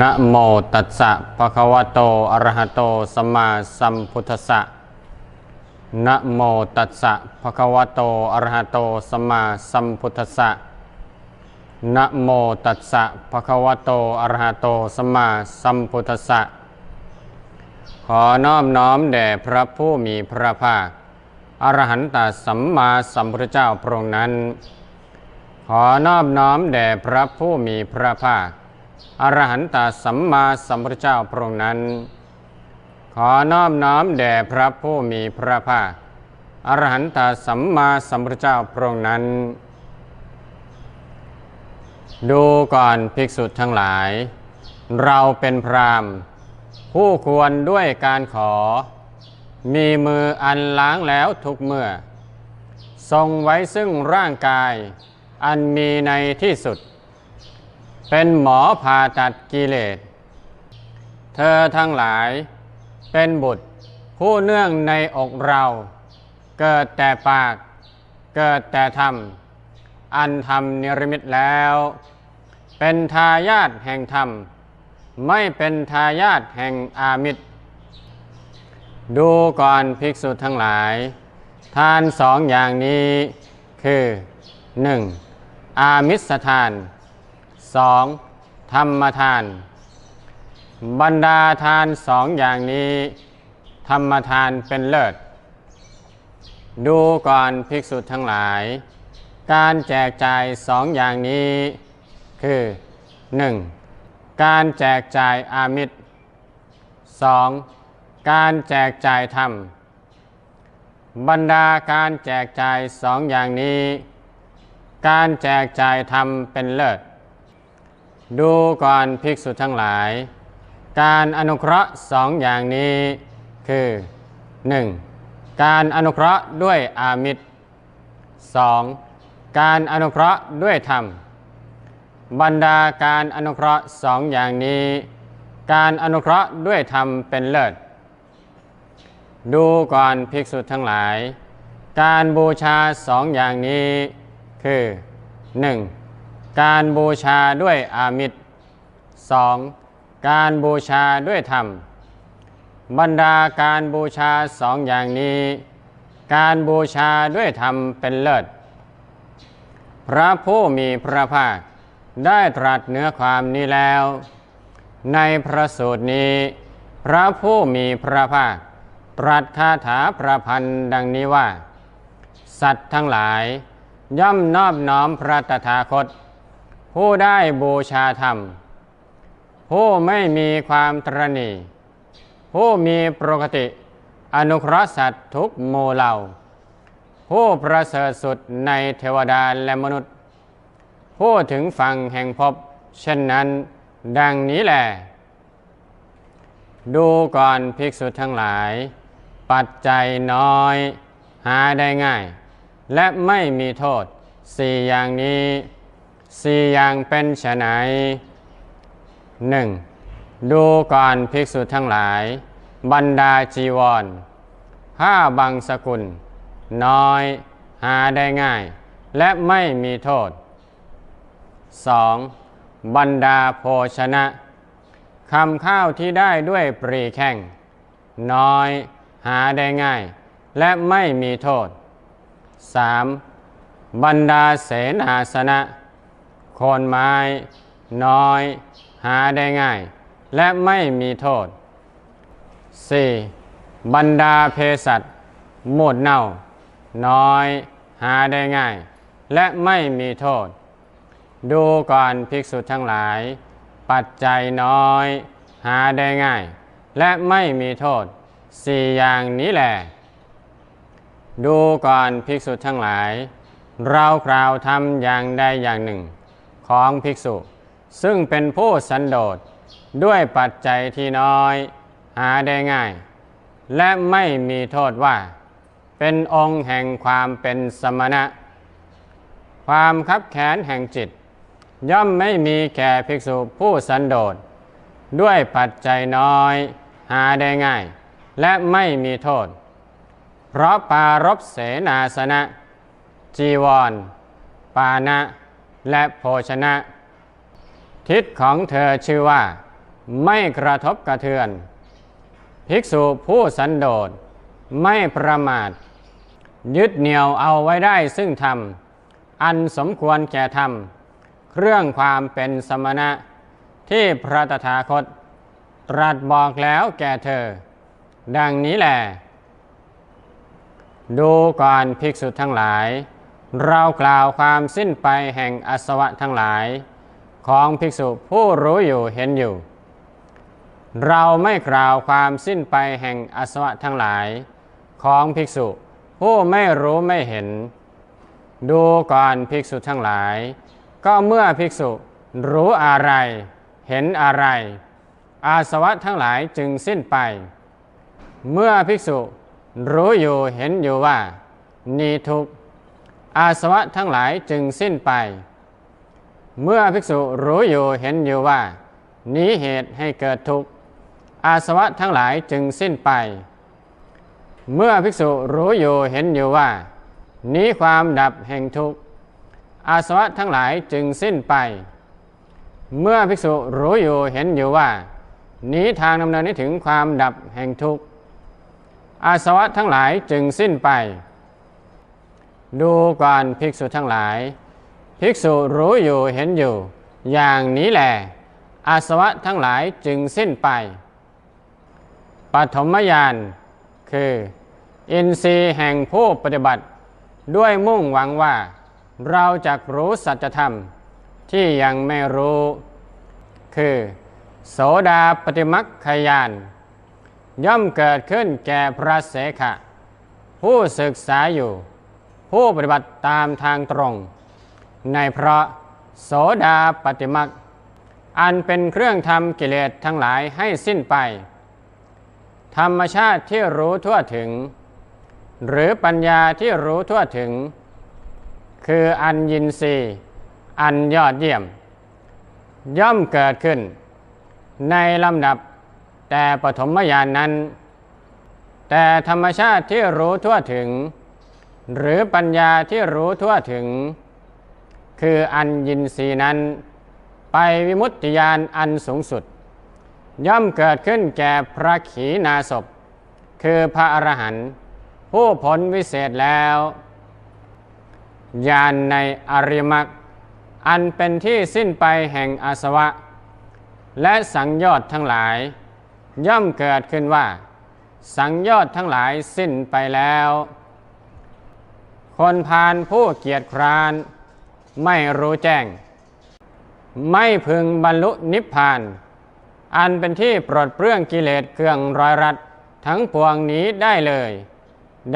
นะโมตัสสะภะคะวะโต อะระหะโต สัมมาสัมพุทธัสสะนะโมตัสสะภะคะวะโต อะระหะโต สัมมาสัมพุทธัสสะนะโมตัสสะภะคะวะโต อะระหะโต สัมมาสัมพุทธัสสะ ขอน้อบน้อมแด่พระผู้มีพระภาค อรหันตสัมมาสัมพุทธเจ้าพระองค์นั้น ขอนอบน้อมแด่พระผู้มีพระภาค อรหันตสัมมาสัมพุทธเจ้าพระองค์นั้น ขอนอบน้อมแด่พระผู้มีพระภาคอรหันตสัมมาสัมพุทธเจ้าพระองค์นั้น ดูก่อนภิกษุทั้งหลาย เราเป็นพราหมณ์ผู้ควรด้วยการขอ มีมืออันล้างแล้วทุกเมื่อ ทรงไว้ซึ่งร่างกาย อันมีในที่สุด เป็นหมอผ่าตัดกิเลส เธอทั้งหลายเป็นบุตรผู้เนื่องในอกเรา เกิดแต่ปาก เกิดแต่ธรรม อันธรรมนิรมิตแล้ว เป็นทายาทแห่งธรรม ไม่เป็นทายาทแห่งอามิตร ดูก่อนภิกษุทั้งหลาย ทานสองอย่างนี้คือ 1. อามิสทาน 2. ธรรมทาน บรรดาทานสองอย่างนี้ ธรรมทานเป็นเลิศ ดูก่อนภิกษุทั้งหลาย การแจกจ่ายสองอย่างนี้ คือ 1. การแจกจ่ายอามิตร 2. การแจกจ่ายธรรม บรรดาการแจกจ่ายสองอย่างนี้ การแจกจ่ายธรรมเป็นเลิศ ดูก่อนภิกษุทั้งหลาย การอนุเคราะห์สองอย่างนี้คือ 1. การอนุเคราะห์ด้วยอามิตร 2. การอนุเคราะห์ด้วยธรรม บรรดาการอนุเคราะห์สองอย่างนี้ การอนุเคราะห์ด้วยธรรมเป็นเลิศ ดูก่อนภิกษุทั้งหลาย การบูชาสองอย่างนี้คือ 1. การบูชาด้วยอามิตร 2. การบูชาด้วยธรรม บรรดาการบูชาสองอย่างนี้ การบูชาด้วยธรรมเป็นเลิศ พระผู้มีพระภาคได้ตรัสเนื้อความนี้แล้ว ในพระสูตรนี้ พระผู้มีพระภาค ตรัสคาถาประพันธ์ดังนี้ว่า สัตว์ทั้งหลาย ย่อมนอบน้อมพระตถาคต ผู้ได้บูชาธรรม ผู้ไม่มีความตรณีผู้มีปกติ อนุเคราะห์สัตว์ทุกโมเหล่า ผู้ประเสริฐสุดในเทวดาและมนุษย์ ผู้ถึงฝั่งแห่งภพเช่นนั้นดังนี้แหละดูก่อนภิกษุทั้งหลาย ปัจจัยน้อย หาได้ง่าย และไม่มีโทษสี่อย่างนี้ สี่อย่างเป็นฉไนหนึ่งดูก่อนภิกษุทั้งหลาย บรรดาจีวรผ้าบางสกุล น้อย หาได้ง่าย และไม่มีโทษ 2. บรรดาโภชนะคำข้าวที่ได้ด้วยปรีแข้งน้อย หาได้ง่าย และไม่มีโทษ 3. บรรดาเสนาสนะ โคนไม้ น้อย หาได้ง่าย และไม่มีโทษ 4. บรรดาเพสัตหมดเน่า น้อย หาได้ง่าย และไม่มีโทษ ดูก่อนภิกษุทั้งหลาย ปัจจัยน้อย หาได้ง่าย และไม่มีโทษสี่อย่างนี้แหละ ดูก่อนภิกษุทั้งหลาย เรากล่าวทำอย่างใดอย่างหนึ่ง ของภิกษุ ซึ่งเป็นผู้สันโดษด้วยปัจจัยที่น้อยหาได้ง่าย และไม่มีโทษว่า เป็นองค์แห่งความเป็นสมณะ ความคับแค้นแห่งจิต ย่อมไม่มีแก่ภิกษุผู้สันโดษด้วยปัจจัยน้อยหาได้ง่าย และไม่มีโทษ เพราะปารบเสนาสนะ จีวร ปานะ และโภชนะ ทิศของเธอชื่อว่า ไม่กระทบกระเทือน ภิกษุผู้สันโดษไม่ประมาท ยึดเหนี่ยวเอาไว้ได้ซึ่งธรรม อันสมควรแก่ธรรม เครื่องความเป็นสมณะ ที่พระตถาคต ตรัสบอกแล้วแก่เธอ ดังนี้แหละดูก่อนภิกษุทั้งหลาย เรากล่าวความสิ้นไปแห่งอสวะทั้งหลาย ของภิกษุผู้รู้อยู่เห็นอยู่ เราไม่กล่าวความสิ้นไปแห่งอสวะทั้งหลาย ของภิกษุผู้ไม่รู้ไม่เห็น ดูก่อนภิกษุทั้งหลาย ก็เมื่อภิกษุรู้อะไร เห็นอะไร อาสวะทั้งหลายจึงสิ้นไป เมื่อภิกษุรู้อยู่เห็นอยู่ว่า นีทุกข อาสวะทั้งหลายจึงสิ้นไป เมื่อภิกษุรู้อยู่เห็นอยู่ว่า นี้เหตุให้เกิดทุกข์ อาสวะทั้งหลายจึงสิ้นไป เมื่อภิกษุรู้อยู่เห็นอยู่ว่า นี้ความดับแห่งทุกข์ อาสวะทั้งหลายจึงสิ้นไป เมื่อภิกษุรู้อยู่เห็นอยู่ว่า นี้ทางดำเนินให้ถึงความดับแห่งทุกข์ อาสวะทั้งหลายจึงสิ้นไป ดูก่อนภิกษุทั้งหลาย ภิกษุรู้อยู่เห็นอยู่ อย่างนี้แหละอาสวะทั้งหลายจึงสิ้นไป ปฐมญาณคือ อินทรีย์แห่งผู้ปฏิบัติ ด้วยมุ่งหวังว่า เราจะรู้สัจธรรมที่ยังไม่รู้ คือ โสดาปฏิมักขยาน ย่อมเกิดขึ้นแก่พระเสขะ ผู้ศึกษาอยู่ ผู้ปฏิบัติตามทางตรง ในพระโสดาปฏิมักอันเป็นเครื่องทำกิเลสทั้งหลายให้สิ้นไป ธรรมชาติที่รู้ทั่วถึง หรือปัญญาที่รู้ทั่วถึง คืออันยินรีอันยอดเยี่ยม ย่อมเกิดขึ้น ในลำดับแต่ปฐมญาณนนั้น แต่ธรรมชาติที่รู้ทั่วถึง หรือปัญญาที่รู้ทั่วถึง คืออันยินทรีย์นั้น ไปวิมุตติญาณอันสูงสุด ย่อมเกิดขึ้นแก่พระขีณาสพ คือพระอรหันต์ผู้ผลวิเศษแล้วญาณในอริมรรคอันเป็นที่สิ้นไปแห่งอาสวะ และสังยชน์ทั้งหลาย ย่อมเกิดขึ้นว่า สังยชน์ทั้งหลายสิ้นไปแล้ว คนพาลผู้เกียจคร้าน ไม่รู้แจ้ง ไม่พึงบรรลุนิพพาน อันเป็นที่ปลดเปลื้องกิเลสเครื่องร้อยรัดทั้งปวงนี้ได้เลย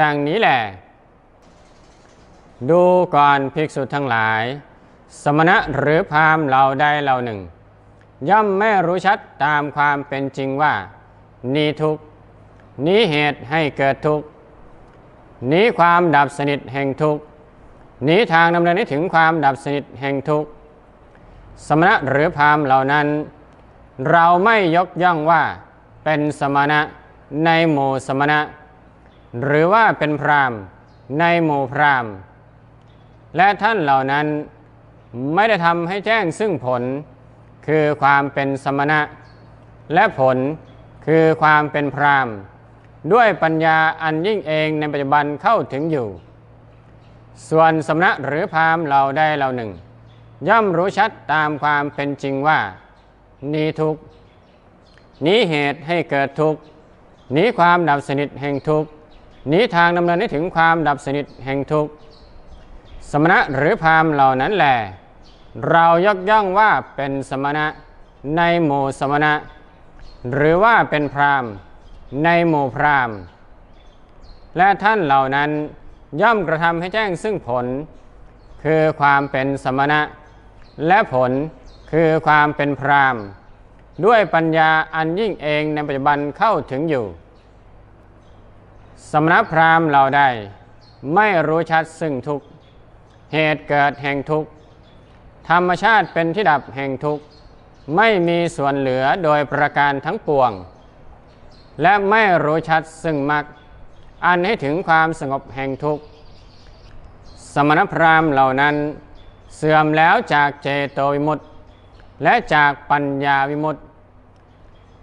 ดังนี้แหละดูก่อนภิกษุทั้งหลาย สมณะหรือพราหมณ์เราใดเราหนึ่ง ย่อมไม่รู้ชัดตามความเป็นจริงว่า นี้ทุกนี้เหตุให้เกิดทุกข์ หนีความดับสนิทแห่งทุกข์นี้ทางดำเนินให้ถึงความดับสนิทแห่งทุกข์สมณะหรือพรามเหล่านั้น เราไม่ยกย่องว่าเป็นสมณะในหมู่สมณะ หรือว่าเป็นพรามในหมู่พรามและท่านเหล่านั้นไม่ได้ทำให้แจ้งซึ่งผล คือความเป็นสมณะ และผลคือความเป็นพรามณ์ ด้วยปัญญาอันยิ่งเองในปัจจุบันเข้าถึงอยู่ ส่วนสมณะหรือพราหม์เราได้เราหนึ่ง ย่อมรู้ชัดตามความเป็นจริงว่า นี้ทุกนี้เหตุให้เกิดทุกนี้ความดับสนิทแห่งทุกนี้ทางดำเนินให้ถึงความดับสนิทแห่งทุกสมณะหรือพราหม์เหล่านั้นแหละเรายกย่องว่าเป็นสมณะในหมู่สมณะ หรือว่าเป็นพราหมณ์ ในหมู่พราหมณ์ และท่านเหล่านั้นย่อมกระทำให้แจ้งซึ่งผล คือความเป็นสมณะ และผลคือความเป็นพราหมณ์ ด้วยปัญญาอันยิ่งเองในปัจจุบันเข้าถึงอยู่ สมณพราหมณ์เราได้ไม่รู้ชัดซึ่งทุกเหตุเกิดแห่งทุกธรรมชาติเป็นที่ดับแห่งทุกไม่มีส่วนเหลือโดยประการทั้งปวง และไม่รู้ชัดซึ่งมรรคอันให้ถึงความสงบแห่งทุกข์ สมณพราหมณ์เหล่านั้น เสื่อมแล้วจากเจโตวิมุตติ และจากปัญญาวิมุตติ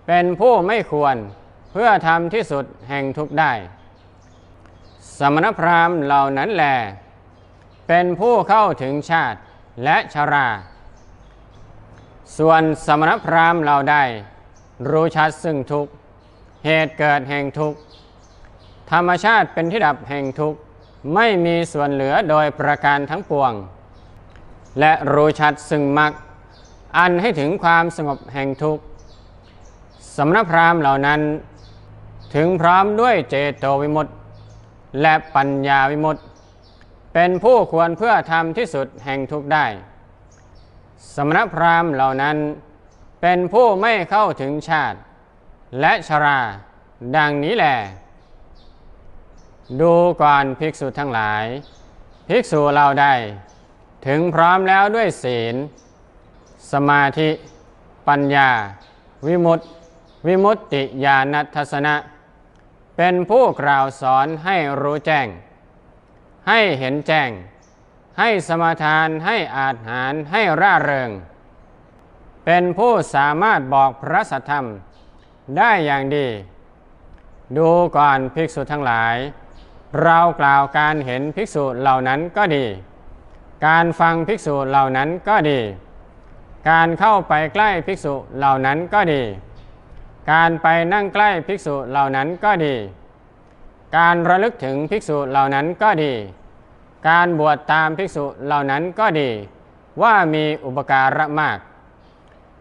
เป็นผู้ไม่ควรเพื่อทำที่สุดแห่งทุกข์ได้ สมณพราหมณ์เหล่านั้นแลเป็นผู้เข้าถึงชาติและชรา ส่วนสมณพราหมณ์เราได้รู้ชัดซึ่งทุกข์ เหตุเกิดแห่งทุกข์ ธรรมชาติเป็นที่ดับแห่งทุกข์ ไม่มีส่วนเหลือโดยประการทั้งปวง และรู้ชัดซึ่งมรรคอันให้ถึงความสงบแห่งทุกข์สมณพราหมณ์เหล่านั้น ถึงพร้อมด้วยเจโตวิมุตติ และปัญญาวิมุตติ เป็นผู้ควรเพื่อทำที่สุดแห่งทุกข์ได้ สมณพราหมณ์เหล่านั้นเป็นผู้ไม่เข้าถึงชาติ และชรา ดังนี้แหละดูก่อนภิกษุทั้งหลาย ภิกษุเราได้ ถึงพร้อมแล้วด้วยศีล สมาธิ ปัญญา วิมุตติ วิมุตติญาณทัศนะ เป็นผู้กล่าวสอนให้รู้แจ้ง ให้เห็นแจ้ง ให้สมาทานให้อาหารให้ร่าเริง เป็นผู้สามารถบอกพระสัทธรรม ได้อย่างดี ดูก่อนภิกษุทั้งหลาย เรากล่าวการเห็นภิกษุเหล่านั้นก็ดี การฟังภิกษุเหล่านั้นก็ดี การเข้าไปใกล้ภิกษุเหล่านั้นก็ดี การไปนั่งใกล้ภิกษุเหล่านั้นก็ดี การระลึกถึงภิกษุเหล่านั้นก็ดี การบวชตามภิกษุเหล่านั้นก็ดี ว่ามีอุปการะมาก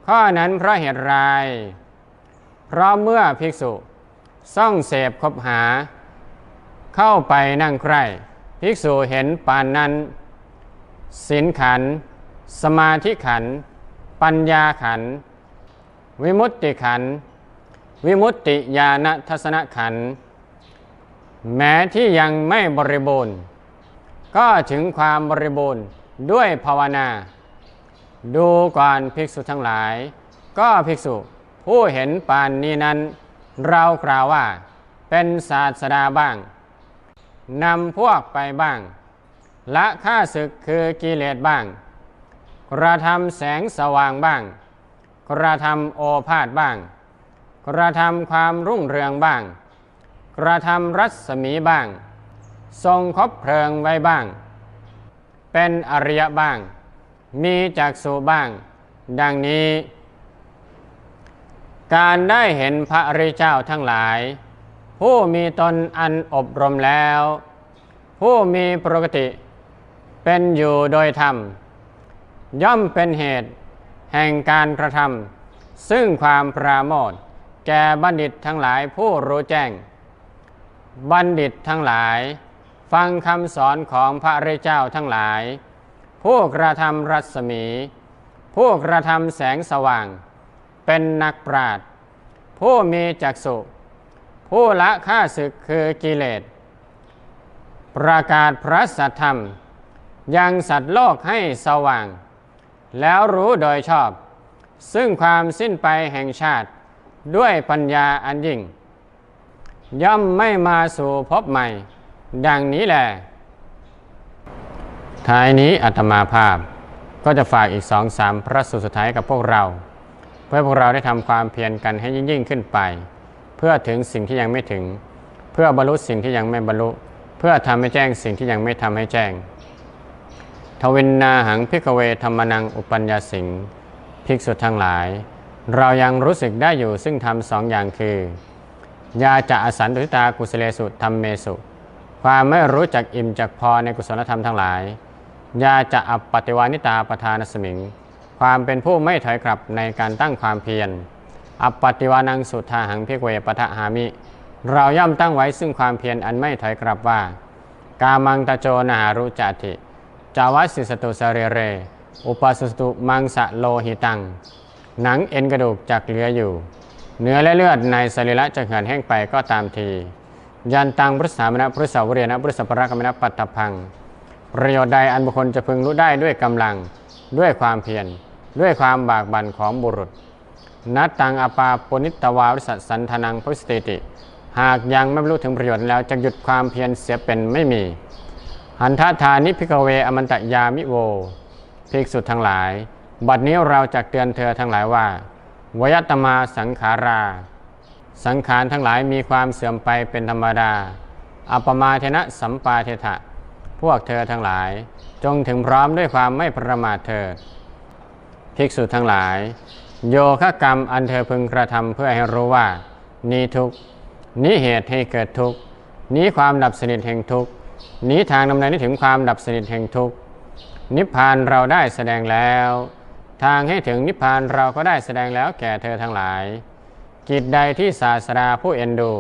ข้อนั้นเพราะเหตุไร เพราะเมื่อภิกษุซ่องเสพคบหา เข้าไปนั่งใกล้ภิกษุเห็นปานนั้นศีลขัน สมาธิขัน ปัญญาขัน วิมุตติขัน วิมุตติญาณทัศนขัน แม้ที่ยังไม่บริบูรณ์ ก็ถึงความบริบูรณ์ด้วยภาวนา ดูก่อนภิกษุทั้งหลาย ก็ภิกษุ ผู้เห็นปานนี้นั้น เรากล่าวว่า เป็นศาสดาบ้าง นำพวกไปบ้าง ละค่าศึกคือกิเลสบ้าง กระทำแสงสว่างบ้าง กระทำโอภาษบ้าง กระทำความรุ่งเรืองบ้าง กระทำรัศมีบ้าง ทรงคบเพลิงไว้บ้าง เป็นอริยบ้าง มีจักษุบ้าง ดังนี้ การได้เห็นพระริเจ้าทั้งหลาย ผู้มีตนอันอบรมแล้ว ผู้มีปกติ เป็นอยู่โดยธรรม ย่อมเป็นเหตุ แห่งการกระทำซึ่งความปราโมทแก่บัณฑิตทั้งหลายผู้รู้แจ้ง บัณฑิตทั้งหลาย ฟังคำสอนของพระริเจ้าทั้งหลาย ผู้กระทำรัศมี ผู้กระทำแสงสว่าง เป็นนักปราชญ์ผู้มีจักษุผู้ละค่าศึกคือกิเลส ประกาศพระสัทธรรม ยังสัตว์โลกให้สว่าง แล้วรู้โดยชอบ ซึ่งความสิ้นไปแห่งชาติด้วยปัญญาอันยิ่ง ย่อมไม่มาสู่พบใหม่ ดังนี้แหละท้ายนี้อัตมาภาพก็จะฝากอีกสองสามพระสูตรสุดท้ายกับพวกเรา เพื่อพวกเราได้ทำความเพียรกันให้ยิ่งยิ่งขึ้นไป เพื่อถึงสิ่งที่ยังไม่ถึง เพื่อบรรลุสิ่งที่ยังไม่บรรลุ เพื่อทำให้แจ้งสิ่งที่ยังไม่ทำให้แจ้ง ทวินนาหังพิกเวธรรมนังอุปัญญาสิงภิกษุทั้งหลาย เรายังรู้สึกได้อยู่ซึ่งทำสองอย่างคือยาจะอสันตุตากุสเลสุธรรมเมสุ ความไม่รู้จักอิ่มจักพอในกุศลธรรมทั้งหลายยาจะอัปปติวานิตาประธานสมิง ความเป็นผู้ไม่ถอยกลับในการตั้งความเพียรอัปปติวานังสุทธาหังพิกเวปะทะหามิ เราย่อมตั้งไว้ซึ่งความเพียรอันไม่ถอยกลับว่า กามังตะโจนาหารุจติ จาวัสสิสตุสเรเร อุปสสตุมังสะโลหิตัง หนังเอ็นกระดูกจักเหลืออยู่ เนื้อและเลือดในสรีระจะเหือดแห้งไปก็ตามที ยันตังพฤษามณพฤษาวเรียนะพฤษปรกรรมณปัตตพัง ประโยชน์ใดอันบุคคลจะพึงรู้ได้ด้วยกำลัง ด้วยความเพียรด้วยความบากบั่นของบุรุษนัตตังอปาปนิตตวาวิสัสันทนังพุสติติ หากยังไม่บรรลุถึงประโยชน์แล้วจะหยุดความเพียรเสียเป็นไม่มี หันทธานิพิกเวอมันตยามิโวภิกษุทั้งหลาย บัดนี้เราจะเตือนเธอทั้งหลายว่าวยตมาสังขารา สังขารทั้งหลายมีความเสื่อมไปเป็นธรรมดา อัปมาเทนะสัมปาเทถะ พวกเธอทั้งหลาย จงถึงพร้อมด้วยความไม่ประมาทเถิดภิกษุทั้งหลาย โยคกรรมอันเธอพึงกระทำเพื่อให้รู้ว่า นี้ทุกนี้เหตุให้เกิดทุกนี้ความดับสนิทแห่งทุกนี้ทางดำเนินถึงความดับสนิทแห่งทุกนิพพานเราได้แสดงแล้ว ทางให้ถึงนิพพานเราก็ได้แสดงแล้วแก่เธอทั้งหลาย กิจใดที่ศาสดาผู้เอ็นดู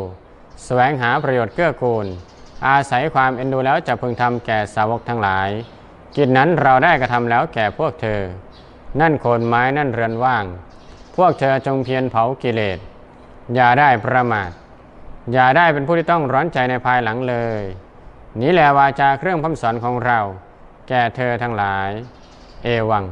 แสวงหาประโยชน์เกื้อกูล อาศัยความเอ็นดูแล้วจะพึงทำแก่สาวกทั้งหลาย กิจนั้นเราได้กระทำแล้วแก่พวกเธอ นั่นโคนไม้นั่นเรือนว่าง พวกเธอจงเพียรเผากิเลส อย่าได้ประมาท อย่าได้เป็นผู้ที่ต้องร้อนใจในภายหลังเลย นี้แหละวาจาเครื่องคำสอนของเรา แก่เธอทั้งหลาย เอวัง